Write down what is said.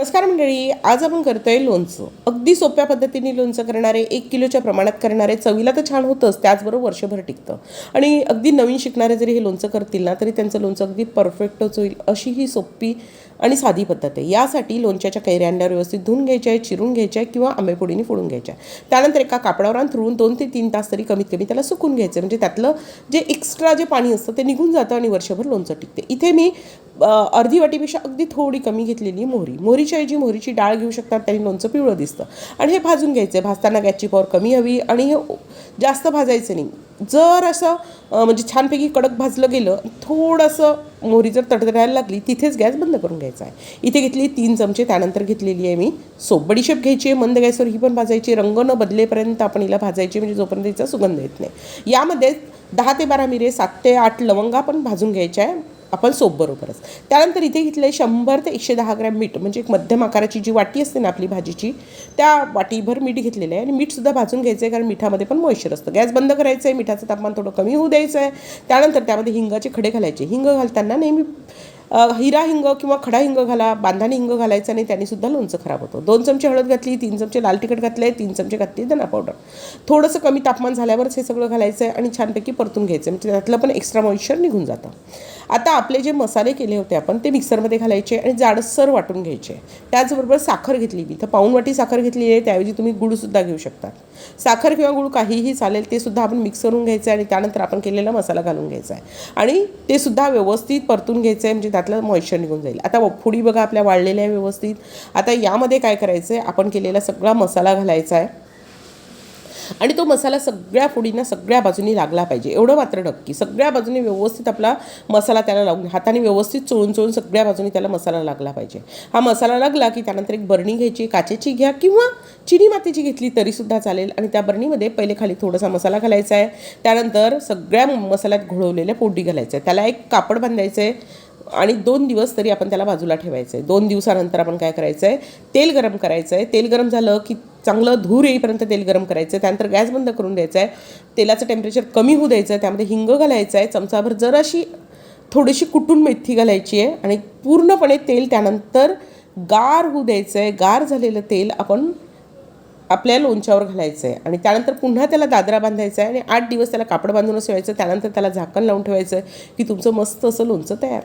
नमस्कार मंडळी आज आपण करतोय लोणचं. अगदी सोप्या पद्धतीने लोणचं करणारे एक किलोच्या प्रमाणात करणारे चवीला तर छान होतंच त्याचबरोबर वर्षभर टिकतं. आणि अगदी नवीन शिकणारे जरी हे लोणचं करतील ना तरी त्यांचं लोणचं अगदी परफेक्टच होईल अशी ही सोपी आणि साधी पद्धत आहे. यासाठी लोणच्याच्या कैऱ्यांना व्यवस्थित धुवून घ्यायच्या आहे चिरून घ्यायच्या आहे किंवा आंबेपोडीने फोडून घ्यायच्या. आहे. त्यानंतर एका कापडावर अंथरून दोन ते तीन तास तरी कमीत कमी त्याला सुकून घ्यायचं आहे. म्हणजे त्यातलं जे एक्स्ट्रा जे पाणी असतं ते निघून जातं आणि वर्षभर लोणचं टिकते. इथे मी अर्धी वाटीपेक्षा अगदी थोडी कमी घेतलेली मोहरी. मोहरी मोहरीच्या ऐवजी मोहरीची डाळ घेऊ शकतात त्यांनी लोणचं पिवळं दिसतं. आणि हे भाजून घ्यायचं आहे भाजताना गॅसची पॉवर कमी हवी आणि हे जास्त भाजायचं नाही. जर असं म्हणजे छानपैकी कडक भाजलं गेलं थोडंसं मोहरी जर तडतडायला लागली तिथेच गॅस बंद करून घ्यायचा आहे. इथे घेतली तीन चमचे त्यानंतर घेतलेली आहे मी सोप. बडीशेप घ्यायची आहे मंद गॅसवर ही पण भाजायची. रंग न बदलेपर्यंत आपण हिला भाजायची म्हणजे जोपर्यंत तिचा सुगंध येत नाही. यामध्ये दहा ते बारा मिरे सात ते आठ लवंगा पण भाजून घ्यायच्या आहे. आपण सोपबरोबरच त्यानंतर इथे घेतलं आहे शंभर ते एकशे दहा ग्रॅम मीठ म्हणजे एक मध्यम आकाराची जी वाटी असते ना आपली भाजीची त्या वाटीभर मीठ घेतलेलं आहे. आणि मीठसुद्धा भाजून घ्यायचं आहे कारण मिठामध्ये पण मॉइश्चर असतं. गॅस बंद करायचं आहे मिठाचं तापमान थोडं कमी होऊ द्यायचं आहे त्यानंतर त्यामध्ये हिंगाचे खडे घालायचे. हिंग घालताना नेहमी हिरा हिंग किंवा खडा हिंग घाला बांधाने हिंग घालायचा आणि त्यानेसुद्धा लोणचं खराब होतं. दोन चमचे हळद घातली तीन चमचे लाल तिखट घातले तीन चमचे घातली धना पावडर. थोडंसं कमी तापमान झाल्यावरच हे सगळं घालायचं आहे आणि छानपैकी परतून घ्यायचं म्हणजे त्यातलं पण एक्स्ट्रा मॉइश्चर निघून जातं. आता आपले जे मसाले केले होते आपण ते मिक्सरमध्ये घालायचे आणि जाडसर वाटून घ्यायचे. त्याचबरोबर साखर घेतली मी. तर पाऊण वाटी साखर घेतली आहे त्याऐवजी तुम्ही गुळसुद्धा घेऊ शकता. साखर किंवा गुळ काहीही चालेल ते सुद्धा आपण मिक्स करून घ्यायचं आहे आणि त्यानंतर आपण केलेला मसाला घालून घ्यायचा आहे आणि ते सुद्धा व्यवस्थित परतून घ्यायचं आहे म्हणजे त्यातलं मॉइश्चर निघून जाईल. आता फोडी बघा आपल्या वाळलेल्या आहे व्यवस्थित. आता यामध्ये काय करायचं आहे आपण केलेला सगळा मसाला घालायचा आहे. आणि तो मसाला सगळ्या फोडींना सगळ्या बाजूनी लागला पाहिजे. एवढं मात्र नक्की. सगळ्या बाजूनी व्यवस्थित आपला मसाला त्याला लावून हाताने व्यवस्थित चोळून चोळून सगळ्या बाजूनी त्याला मसाला लागला पाहिजे. हा मसाला लागला की त्यानंतर एक बरणी घ्यायची काचेची घ्या किंवा चिनी मातीची घेतली तरीसुद्धा चालेल. आणि त्या बरणीमध्ये पहिले खाली थोडासा मसाला घालायचा आहे. त्यानंतर सगळ्या मसाल्यात घोळवलेल्या पोटी घालायचं आहे. त्याला एक कापड बांधायचं आहे. आणि दोन दिवस तरी आपण त्याला बाजूला ठेवायचं आहे. दोन दिवसानंतर आपण काय करायचं आहे? तेल गरम करायचं आहे. तेल गरम झालं की चांगलं धूर येईपर्यंत तेल गरम करायचं आहे. त्यानंतर गॅस बंद करून द्यायचं आहे. तेलाचं टेम्परेचर कमी होऊ द्यायचं आहे. त्यामध्ये हिंग घालायचं आहे. चमचाभर जराशी थोडीशी कुटून मेथी घालायची आहे. आणि पूर्णपणे तेल त्यानंतर गार होऊ द्यायचं आहे. गार झालेलं तेल आपण आपल्या लोणच्यावर घालायचं आहे. आणि त्यानंतर पुन्हा त्याला दादरा बांधायचा आहे. आणि आठ दिवस त्याला कापड बांधूनच ठेवायचं त्यानंतर त्याला झाकण लावून ठेवायचं आहे की तुमचं मस्त असं लोणचं तयार.